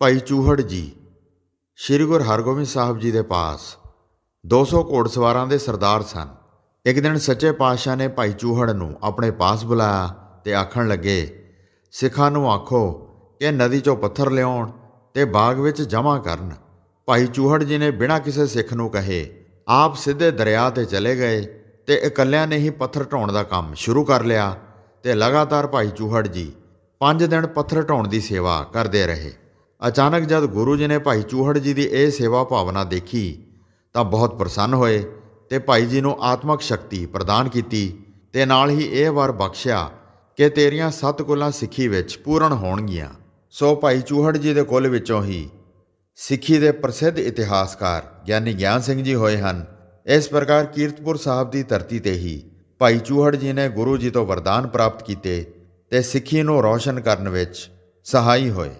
ਭਾਈ ਚੂਹੜ ਜੀ, ਸ੍ਰੀ ਗੁਰੂ ਹਰਗੋਬਿੰਦ ਸਾਹਿਬ ਜੀ ਦੇ ਪਾਸ 200 ਘੋੜਸਵਾਰਾਂ ਦੇ ਸਰਦਾਰ ਸਨ। ਇੱਕ ਦਿਨ ਸੱਚੇ ਪਾਤਸ਼ਾਹ ਨੇ ਭਾਈ ਚੂਹੜ ਨੂੰ ਆਪਣੇ ਪਾਸ ਬੁਲਾਇਆ ਤੇ ਆਖਣ ਲੱਗੇ, ਸਿੱਖਾਂ ਨੂੰ ਆਖੋ ਕਿ ਨਦੀ ਚੋਂ ਪੱਥਰ ਲਿਆਉਣ ਤੇ ਬਾਗ ਵਿੱਚ ਜਮ੍ਹਾਂ ਕਰਨ। ਭਾਈ ਚੂਹੜ ਜੀ ਨੇ ਬਿਨਾਂ ਕਿਸੇ ਸਿੱਖ ਨੂੰ ਕਹੇ, ਆਪ ਸਿੱਧੇ ਦਰਿਆ ਤੇ ਚਲੇ ਗਏ ਤੇ ਇਕੱਲਿਆਂ ਨੇ ਹੀ ਪੱਥਰ ਢਾਉਣ ਦਾ ਕੰਮ ਸ਼ੁਰੂ ਕਰ ਲਿਆ ਤੇ ਲਗਾਤਾਰ ਭਾਈ ਚੂਹੜ ਜੀ 5 ਦਿਨ ਪੱਥਰ ਢਾਉਣ ਦੀ ਸੇਵਾ ਕਰਦੇ ਰਹੇ। ਅਚਾਨਕ ਜਦ ਗੁਰੂ ਜੀ ਨੇ ਭਾਈ ਚੂਹੜ ਜੀ ਦੀ ਇਹ ਸੇਵਾ ਭਾਵਨਾ ਦੇਖੀ, ਤਾਂ ਬਹੁਤ ਪ੍ਰਸੰਨ ਹੋਏ ਤੇ ਭਾਈ ਜੀ ਨੂੰ ਆਤਮਿਕ ਸ਼ਕਤੀ ਪ੍ਰਦਾਨ ਕੀਤੀ ਤੇ ਨਾਲ ਹੀ ਇਹ ਵਰ ਬਖਸ਼ਿਆ ਕਿ ਤੇਰੀਆਂ ਸੱਤ ਕੁਲਾਂ ਸਿੱਖੀ ਵਿੱਚ ਪੂਰਨ ਹੋਣਗੀਆਂ। ਸੋ ਭਾਈ ਚੂਹੜ ਜੀ ਦੇ ਕੁੱਲ ਵਿੱਚੋਂ ਹੀ ਸਿੱਖੀ ਦੇ ਪ੍ਰਸਿੱਧ ਇਤਿਹਾਸਕਾਰ ਗਿਆਨੀ ਗਿਆਨ ਸਿੰਘ ਜੀ ਹੋਏ ਹਨ। ਇਸ ਪ੍ਰਕਾਰ ਕੀਰਤਪੁਰ ਸਾਹਿਬ ਦੀ ਧਰਤੀ ਤੇ ਹੀ ਭਾਈ ਚੂਹੜ ਜੀ ਨੇ ਗੁਰੂ ਜੀ ਤੋਂ ਵਰਦਾਨ ਪ੍ਰਾਪਤ ਕੀਤੇ ਤੇ ਸਿੱਖੀ ਨੂੰ ਰੌਸ਼ਨ ਕਰਨ ਵਿੱਚ ਸਹਾਈ ਹੋਏ।